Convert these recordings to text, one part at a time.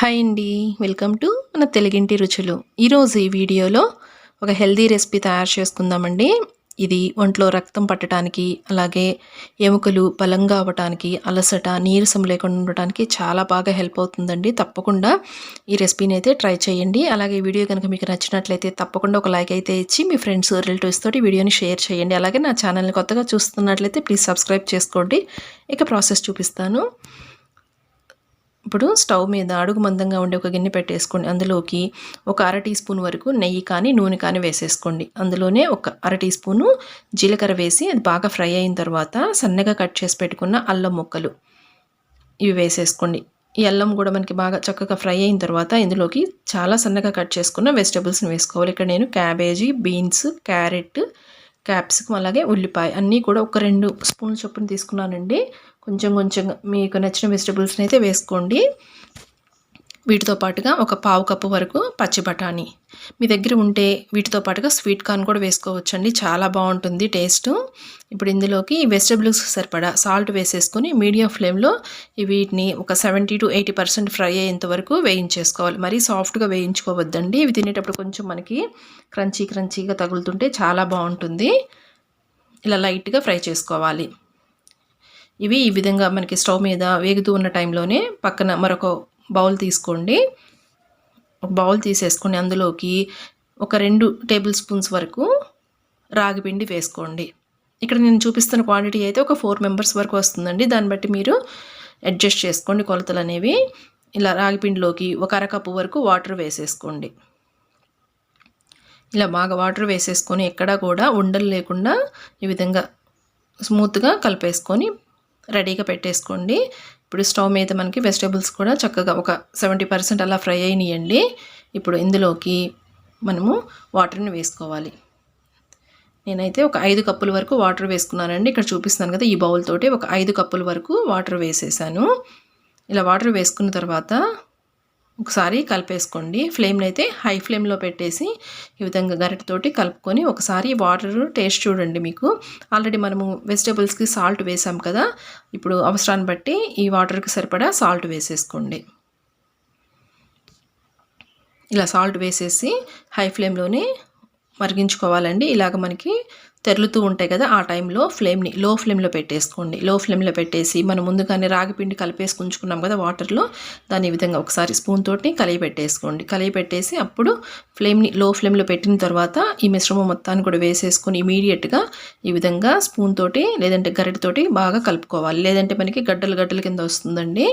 Hi అండి welcome to మన తెలుగింటి రుచులు. ఈరోజు ఈ వీడియోలో ఒక హెల్దీ రెసిపీ తయారు చేసుకుందామండి. ఇది ఒంట్లో రక్తం పట్టడానికి అలాగే ఎముకలు బలంగా అవ్వటానికి అలసట నీరసం లేకుండా ఉండటానికి చాలా బాగా హెల్ప్ అవుతుందండి. తప్పకుండా ఈ రెసిపీని అయితే ట్రై చేయండి. అలాగే ఈ వీడియో కనుక మీకు నచ్చినట్లయితే తప్పకుండా ఒక లైక్ అయితే ఇచ్చి మీ ఫ్రెండ్స్ రిలేటివ్స్ తోటి వీడియోని షేర్ చేయండి. అలాగే నా ఛానల్ని కొత్తగా చూస్తున్నట్లయితే ప్లీజ్ సబ్స్క్రైబ్ చేసుకోండి. ఇక ప్రాసెస్ చూపిస్తాను. ఇప్పుడు స్టవ్ మీద అడుగు మందంగా ఉండే ఒక గిన్నె పెట్టేసుకోండి. అందులోకి ఒక అర టీ స్పూన్ వరకు నెయ్యి కానీ నూనె కానీ వేసేసుకోండి. అందులోనే ఒక అర టీ స్పూను జీలకర్ర వేసి అది బాగా ఫ్రై అయిన తర్వాత సన్నగా కట్ చేసి పెట్టుకున్న అల్లం ముక్కలు ఇవి వేసేసుకోండి. ఈ అల్లం కూడా మనకి బాగా చక్కగా ఫ్రై అయిన తర్వాత ఇందులోకి చాలా సన్నగా కట్ చేసుకున్న వెజిటబుల్స్ని వేసుకోవాలి. ఇక్కడ నేను క్యాబేజీ బీన్స్ క్యారెట్ క్యాప్సికం అలాగే ఉల్లిపాయ అన్నీ కూడా ఒక రెండు స్పూన్ చొప్పున తీసుకున్నానండి. కొంచెం కొంచెం మీకు నచ్చిన వెజిటబుల్స్ని అయితే వేసుకోండి. వీటితో పాటుగా ఒక పావు కప్పు వరకు పచ్చి బఠానీ. మీ దగ్గర ఉంటే వీటితో పాటుగా స్వీట్ కార్న్ కూడా వేసుకోవచ్చండి. చాలా బాగుంటుంది టేస్ట్. ఇప్పుడు ఇందులోకి వెజిటబుల్స్ సరిపడా సాల్ట్ వేసేసుకొని మీడియం ఫ్లేమ్లో వీటిని ఒక seventy to eighty percent fry అయ్యేంత వరకు వేయించేసుకోవాలి. మరీ సాఫ్ట్గా వేయించుకోవద్దండి. ఇవి తినేటప్పుడు కొంచెం మనకి క్రంచీ క్రంచీగా తగులుతుంటే చాలా బాగుంటుంది. ఇలా లైట్గా ఫ్రై చేసుకోవాలి. ఇవి ఈ విధంగా మనకి స్టవ్ మీద వేగుతూ ఉన్న టైంలోనే పక్కన మరొక బౌల్ తీసుకోండి. ఒక బౌల్ తీసేసుకొని అందులోకి ఒక రెండు టేబుల్ స్పూన్స్ వరకు రాగి పిండి వేసుకోండి. ఇక్కడ నేను చూపిస్తున్న క్వాంటిటీ అయితే ఒక ఫోర్ మెంబర్స్ వరకు వస్తుందండి. దాన్ని బట్టి మీరు అడ్జస్ట్ చేసుకోండి కొలతలు అనేవి. ఇలా రాగిపిండిలోకి ఒక అరకప్పు వరకు వాటర్ వేసేసుకోండి. ఇలా బాగా వాటర్ వేసేసుకొని ఎక్కడా కూడా ఉండలు లేకుండా ఈ విధంగా స్మూత్గా కలిపేసుకొని రెడీగా పెట్టేసుకోండి. ఇప్పుడు స్టవ్ మీద మనకి వెజిటేబుల్స్ కూడా చక్కగా ఒక సెవెంటీ పర్సెంట్ అలా ఫ్రై అయినాయండి. ఇప్పుడు ఇందులోకి మనము వాటర్ని వేసుకోవాలి. నేనైతే ఒక ఐదు కప్పుల వరకు వాటర్ వేసుకున్నానండి. ఇక్కడ చూపిస్తున్నాను కదా ఈ బౌల్ తోటి ఒక ఐదు కప్పుల వరకు వాటర్ వేసేసాను. ఇలా వాటర్ వేసుకున్న తర్వాత ఒకసారి కలిపేసుకోండి. ఫ్లేమ్ని అయితే హై ఫ్లేమ్లో పెట్టేసి ఈ విధంగా గరిటతోటి కలుపుకొని ఒకసారి వాటర్ టేస్ట్ చూడండి మీకు. ఆల్రెడీ మనము వెజిటేబుల్స్కి సాల్ట్ వేసాం కదా. ఇప్పుడు అవసరాన్ని బట్టి ఈ వాటర్కి సరిపడా సాల్ట్ వేసేసుకోండి. ఇలా సాల్ట్ వేసేసి హై ఫ్లేమ్లోనే మరిగించుకోవాలండి. ఇలాగ మనకి తెరులుతూ ఉంటాయి కదా ఆ టైంలో ఫ్లేమ్ని లో ఫ్లేమ్లో పెట్టేసుకోండి. లో ఫ్లేమ్లో పెట్టేసి మనం ముందుగానే రాగి పిండి కలిపేసి ఉంచుకున్నాం కదా వాటర్లో దాని ఈ విధంగా ఒకసారి స్పూన్ తోటి కలిగి పెట్టేసుకోండి. కలిగి పెట్టేసి అప్పుడు ఫ్లేమ్ని లో ఫ్లేమ్లో పెట్టిన తర్వాత ఈ మిశ్రమం మొత్తాన్ని కూడా వేసేసుకొని ఇమీడియట్గా ఈ విధంగా స్పూన్ తోటి లేదంటే గరిటతోటి బాగా కలుపుకోవాలి. లేదంటే మనకి గడ్డలు గడ్డల కింద వస్తుందండి.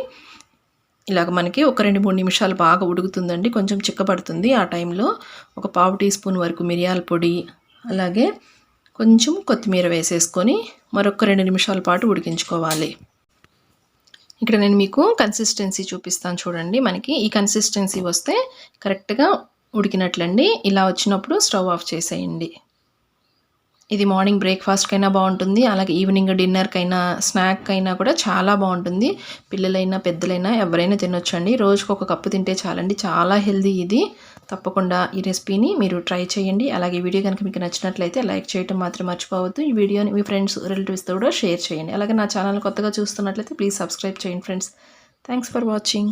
ఇలాగ మనకి ఒక రెండు మూడు నిమిషాలు బాగా ఉడుకుతుందండి కొంచెం చిక్కబడుతుంది. ఆ టైంలో ఒక పావు టీ స్పూన్ వరకు మిరియాల పొడి అలాగే కొంచెం కొత్తిమీర వేసేసుకొని మరొక రెండు నిమిషాల పాటు ఉడికించుకోవాలి. ఇక్కడ నేను మీకు కన్సిస్టెన్సీ చూపిస్తాను చూడండి. మనకి ఈ కన్సిస్టెన్సీ వస్తే కరెక్ట్గా ఉడికినట్లండి. ఇలా వచ్చినప్పుడు స్టవ్ ఆఫ్ చేసేయండి. ఇది మార్నింగ్ బ్రేక్ఫాస్ట్కైనా బాగుంటుంది అలాగే ఈవినింగ్ డిన్నర్కైనా స్నాక్ అయినా కూడా చాలా బాగుంటుంది పిల్లలైనా పెద్దలైనా ఎవరైనా తినొచ్చండి. రోజుకు ఒక కప్పు తింటే చాలండి. చాలా హెల్దీ ఇది. తప్పకుండా ఈ రెసిపీని మీరు ట్రై చేయండి. అలాగే వీడియో కనుక మీకు నచ్చినట్లయితే లైక్ చేయడం మాత్రం మర్చిపోవద్దు. ఈ వీడియోని మీ ఫ్రెండ్స్ రిలేటివ్స్తో కూడా షేర్ చేయండి. అలాగే నా ఛానల్ కొత్తగా చూస్తున్నట్లయితే ప్లీజ్ సబ్స్క్రైబ్ చేయండి ఫ్రెండ్స్. Thanks for watching.